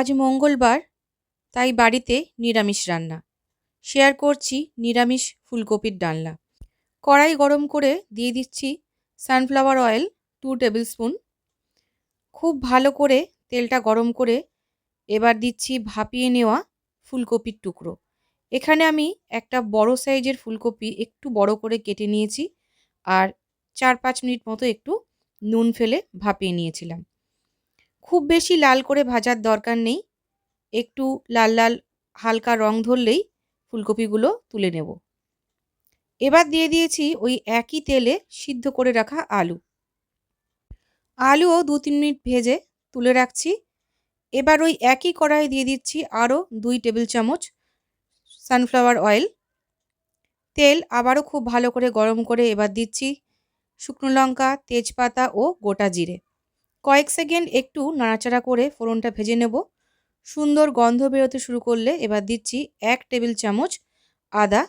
আজ মঙ্গলবার, তাই বাড়িতে নিরামিষ রান্না। শেয়ার করছি নিরামিষ ফুলকপির ডালনা। কড়াই গরম করে দিয়ে দিচ্ছি sunflower oil two tablespoon. খুব ভালো করে তেলটা গরম করে এবার দিচ্ছি ভাপিয়ে নেওয়া ফুলকপির টুকরো। এখানে আমি একটা বড় সাইজের ফুলকপি একটু বড় করে কেটে নিয়েছি আর চার পাঁচ মিনিট মতো একটু নুন ফেলে ভাপিয়ে নিয়েছিলাম। খুব বেশি লাল করে ভাজার দরকার নেই। একটু লাল লাল হালকা রং ধরলেই ফুলকপিগুলো তুলে নেব। এবার দিয়ে দিয়েছি ওই একই তেলে সিদ্ধ করে রাখা আলু। আলুও দু তিন মিনিট ভেজে তুলে রাখছি। এবার ওই একই কড়াই দিয়ে দিচ্ছি আরও দুই টেবিল চামচ সানফ্লাওয়ার অয়েল। তেল আবারও খুব ভালো করে গরম করে এবার দিচ্ছি শুকনো লঙ্কা, তেজপাতা ও গোটা জিরে। কয়েক সেকেন্ড একটু নাড়াচাড়া করে ফোড়নটা ভেজে নেব। সুন্দর গন্ধ বেরোতে শুরু করলে এবার দিচ্ছি এক টেবিল চামচ আদা,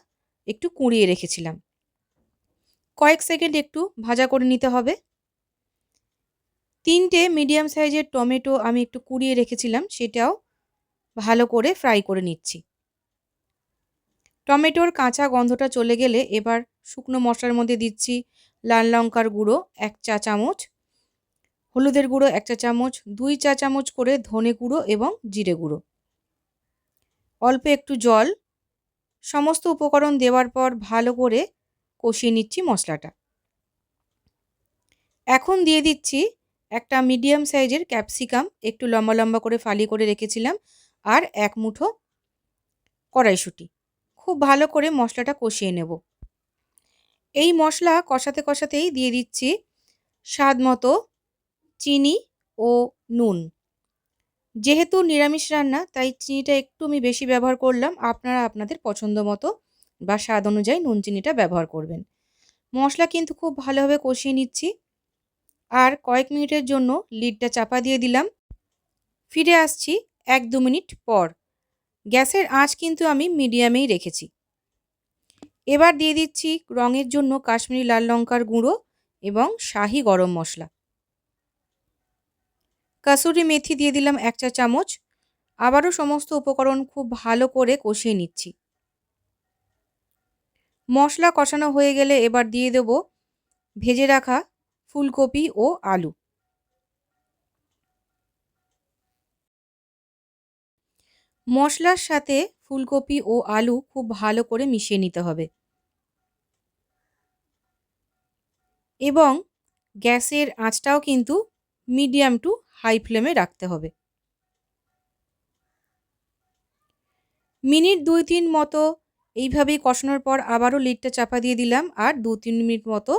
একটু কুড়িয়ে রেখেছিলাম। কয়েক সেকেন্ড একটু ভাজা করে নিতে হবে। তিনটে মিডিয়াম সাইজের টমেটো আমি একটু কুড়িয়ে রেখেছিলাম, সেটাও ভালো করে ফ্রাই করে নিচ্ছি। টমেটোর কাঁচা গন্ধটা চলে গেলে এবার শুকনো মশলার মধ্যে দিচ্ছি লাল লঙ্কার গুঁড়ো, এক চা চামচ হলুদের গুঁড়ো এক চা চামচ, দুই চা চামচ করে ধনে গুঁড়ো এবং জিরে গুঁড়ো। অল্প একটু জল। সমস্ত উপকরণ দেওয়ার পর ভালো করে কষিয়ে নিচ্ছি মশলাটা। এখন দিয়ে দিচ্ছি একটা মিডিয়াম সাইজের ক্যাপসিকাম। একটু লম্বা লম্বা করে ফালি করে রেখেছিলাম আর এক মুঠো কড়াইশুঁটি। খুব ভালো করে মশলাটা কষিয়ে নেব। এই মশলা কষাতে কষাতেই দিয়ে দিচ্ছি স্বাদ মতো চিনি ও নুন। যেহেতু নিরামিষ রান্না, তাই চিনিটা একটু আমি বেশি ব্যবহার করলাম। আপনারা আপনাদের পছন্দ মতো বা স্বাদ অনুযায়ী নুন চিনিটা ব্যবহার করবেন। মশলা কিন্তু খুব ভালোভাবে কষিয়ে নিচ্ছি। আর কয়েক মিনিটের জন্য লিডটা চাপা দিয়ে দিলাম। ফিরে আসছি এক দু মিনিট পর। গ্যাসের আঁচ কিন্তু আমি মিডিয়ামেই রেখেছি। এবার দিয়ে দিচ্ছি রঙের জন্য কাশ্মীরি লাল লঙ্কার গুঁড়ো এবং শাহি গরম মশলা। কাসুরি মেথি দিয়ে দিলাম এক চা চামচ। আবারও সমস্ত উপকরণ খুব ভালো করে কষিয়ে নিচ্ছি। মশলা কষানো হয়ে গেলে এবার দিয়ে দেব ভেজে রাখা ফুলকপি ও আলু। মশলার সাথে ফুলকপি ও আলু খুব ভালো করে মিশিয়ে নিতে হবে। এবং গ্যাসের আঁচটাও কিন্তু মিডিয়াম টু হাই ফ্লেমে রাখতে হবে। মিনিট দুই তিন মতো এইভাবেই কষানোর পর আবারও লিডটা চাপা দিয়ে দিলাম আর দু তিন মিনিট মতো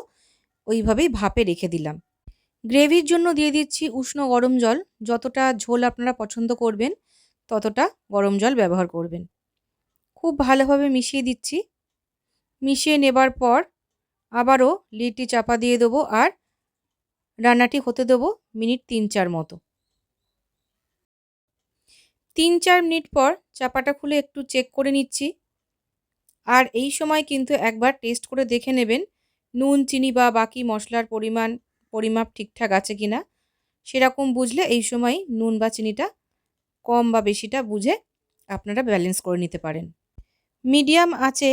ওইভাবেই ভাপে রেখে দিলাম। গ্রেভির জন্য দিয়ে দিচ্ছি উষ্ণ গরম জল। যতটা ঝোল আপনারা পছন্দ করবেন, ততটা গরম জল ব্যবহার করবেন। খুব ভালোভাবে মিশিয়ে দিচ্ছি। মিশিয়ে নেবার পর আবারও লিডটি চাপা দিয়ে দেবো আর রান্নাটি হতে দেবো মিনিট তিন চার মতো। তিন চার মিনিট পর চাপাটা খুলে একটু চেক করে নিচ্ছি। আর এই সময় কিন্তু একবার টেস্ট করে দেখে নেবেন নুন, চিনি বা বাকি মশলার পরিমাণ, পরিমাপ ঠিকঠাক আছে কি না সেরকম বুঝলে এই সময় নুন বা চিনিটা কম বা বেশিটা বুঝে আপনারা ব্যালেন্স করে নিতে পারেন। মিডিয়াম আছে,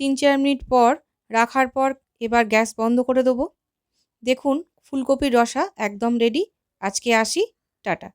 তিন চার মিনিট পর রাখার পর এবার গ্যাস বন্ধ করে দেবো। দেখুন ফুলকপির রসা একদম রেডি আজকে আসি টাটা।